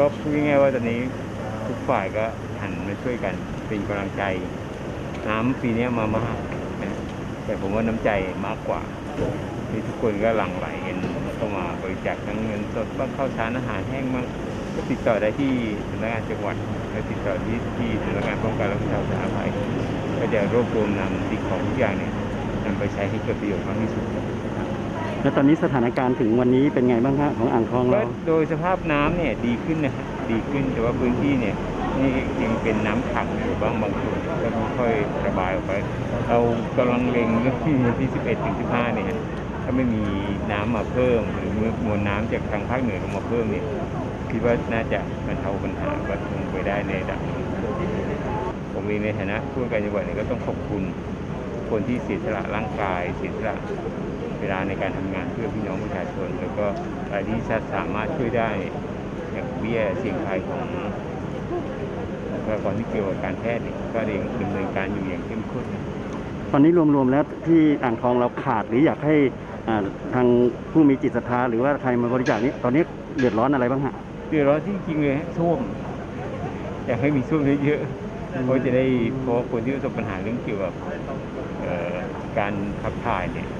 ก็พูดง่ายๆว่าตอนนี้ทุกฝ่ายก็หันมาช่วยกันเป็นกำลังใจ น้ำปีนี้มามากนะแต่ผมว่าน้ำใจมากกว่าที่ทุกคนก็หลั่งไหลกันเข้ามาบริจาคทั้งเงินสดบ้างข้าวสารอาหารแห้งบ้างก็ติดต่อได้ที่สำนักงานจังหวัดและติดต่อที่ที่สำนักงานป้องกันและบรรเทาสาธารณภัยก็จะรวบรวมนำสิ่งของทุกอย่างเนี่ยนำไปใช้ให้เกิดประโยชน์มากที่สุด แล้วตอนนี้สถานการณ์ถึงวันนี้เป็นไงบ้างฮะของอ่างทองก็เรา โดยสภาพน้ำเนี่ยดีขึ้นนะฮะดีขึ้นแต่ว่าพื้นที่เนี่ยนี่ยังเป็นน้ำขังอยู่บ้างบางส่วนก็ไม่ค่อยระบายออกไป เรากำลังเล็งเรื่องที่วันที่ 11ถึง15เนี่ยฮะถ้าไม่มีน้ำมาเพิ่ม หรือมวลน้ำจากทางภาคเหนือลงมาเพิ่มเนี่ยคิดว่าน่าจะบรรเทาปัญหาบรรเทาไปได้ในระดับหนึ่งผมเองในฐานะผู้ว่าการจังหวัดเนี่ยก็ต้องขอบคุณ คนที่เสียสละร่างกายเสียสละ เวลาในการทำงานเพื่อพี่น้องประชาชน แล้วก็อะไรที่จะสามารถช่วยได้อย่างเบี้ยเสี่ยงภัยของบุคลากรที่เกี่ยวกับการแพทย์เนี่ยก็เองดำเนินการอยู่อย่างเข้มข้นตอนนี้รวมๆแล้วที่อ่างทองเราขาดหรืออยากให้อ่าทางผู้มีจิตศรัทธาหรือว่าใครมาบริจาคนี้ตอนนี้เดือดร้อนอะไรบ้างฮะเดือดร้อนที่จริงเลยฮะท่วมอยากให้มีท่วมเยอะๆเพราะจะได้เพราะว่าคนที่ประสบปัญหาเรื่องเกี่ยวกับเอ่อการขับถ่ายเนี่ยมี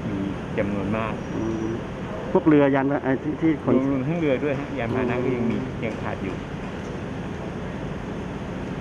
จำนวนมากอืมพวกเรือยานพาหนะที่ที่ขรนวมทั้งเรือด้วยฮะยานพาหนะก็ยังมียังขาดอยู่อ